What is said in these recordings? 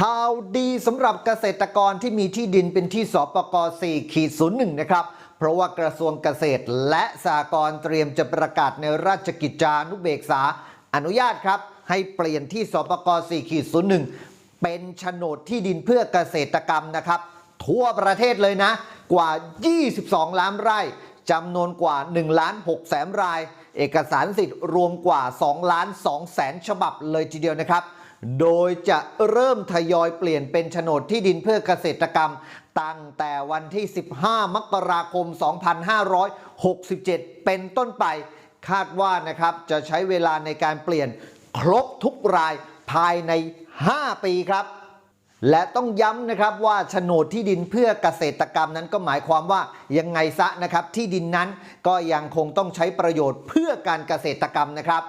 ข่าวดีสำหรับเกษตรกรที่มีที่ดินเป็นที่สปก4ขีด01 นะครับ เพราะว่ากระทรวงเกษตรและสหกรณ์เตรียมจะประกาศในราชกิจจานุเบกษา อนุญาตครับ ให้เปลี่ยนที่สปก4ขีด01 เป็นโฉนดที่ดินเพื่อเกษตรกรรมนะครับ ทั่วประเทศเลยนะ กว่า 22 ล้านไร่จำนวนกว่า1ล้าน6แสนราย เอกสารสิทธิ์รวมกว่า2ล้าน2แสนฉบับเลยทีเดียวนะครับ โดยจะเริ่มทยอยเปลี่ยนเป็นโฉนดที่ดินเพื่อเกษตรกรรม ตั้งแต่วันที่ 15 มกราคม 2567 เป็นต้นไป คาดว่านะครับจะใช้เวลาในการเปลี่ยนครบทุกรายภายใน 5 ปีครับ และต้องย้ำนะครับว่าโฉนดที่ดินเพื่อเกษตรกรรมนั้นก็หมายความว่ายังไงซะนะครับที่ดินนั้นก็ยังคงต้องใช้ประโยชน์เพื่อการเกษตรกรรมนะครับ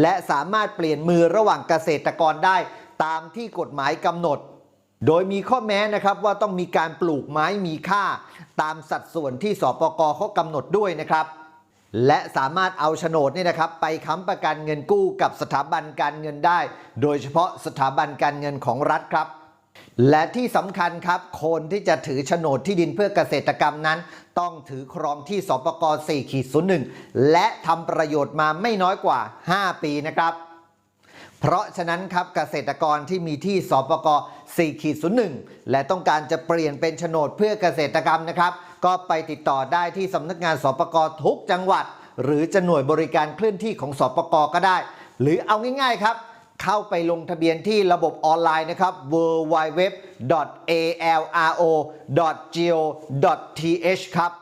และสามารถเปลี่ยนมือระหว่างเกษตรกรได้ตามที่กฎหมายกำหนด โดยมีข้อแม้นะครับว่าต้องมีการปลูกไม้มีค่า ตามสัดส่วนที่สปกเขากำหนดด้วยนะครับ และสามารถเอาโฉนดนี่นะครับ ไปค้ำประกันเงินกู้กับสถาบันการเงินได้ โดยเฉพาะสถาบันการเงินของรัฐครับ และที่สำคัญครับ คนที่จะถือโฉนดที่ดินเพื่อเกษตรกรรมนั้น ต้องถือครองที่สปก4ขีด01 และทำประโยชน์มาไม่น้อยกว่า 5 ปีนะครับ เพราะฉะนั้นครับเกษตรกรที่มีที่สปก4ขีด01 และต้องการจะเปลี่ยนเป็นโฉนดเพื่อเกษตรกรรมนะครับ ก็ไปติดต่อได้ที่สำนักงานสปกทุกจังหวัด หรือจะหน่วยบริการเคลื่อนที่ของสปกก็ได้ หรือเอาง่ายๆครับ เข้าไปลงทะเบียนที่ระบบออนไลน์นะครับ www.alro.go.th ครับ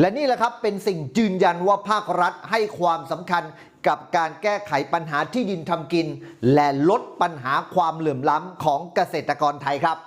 และนี่แหละครับเป็นสิ่งยืนยันว่าภาครัฐให้ความสำคัญกับการแก้ไขปัญหาที่ดินทำกิน และลดปัญหาความเหลื่อมล้ำของเกษตรกรไทยครับ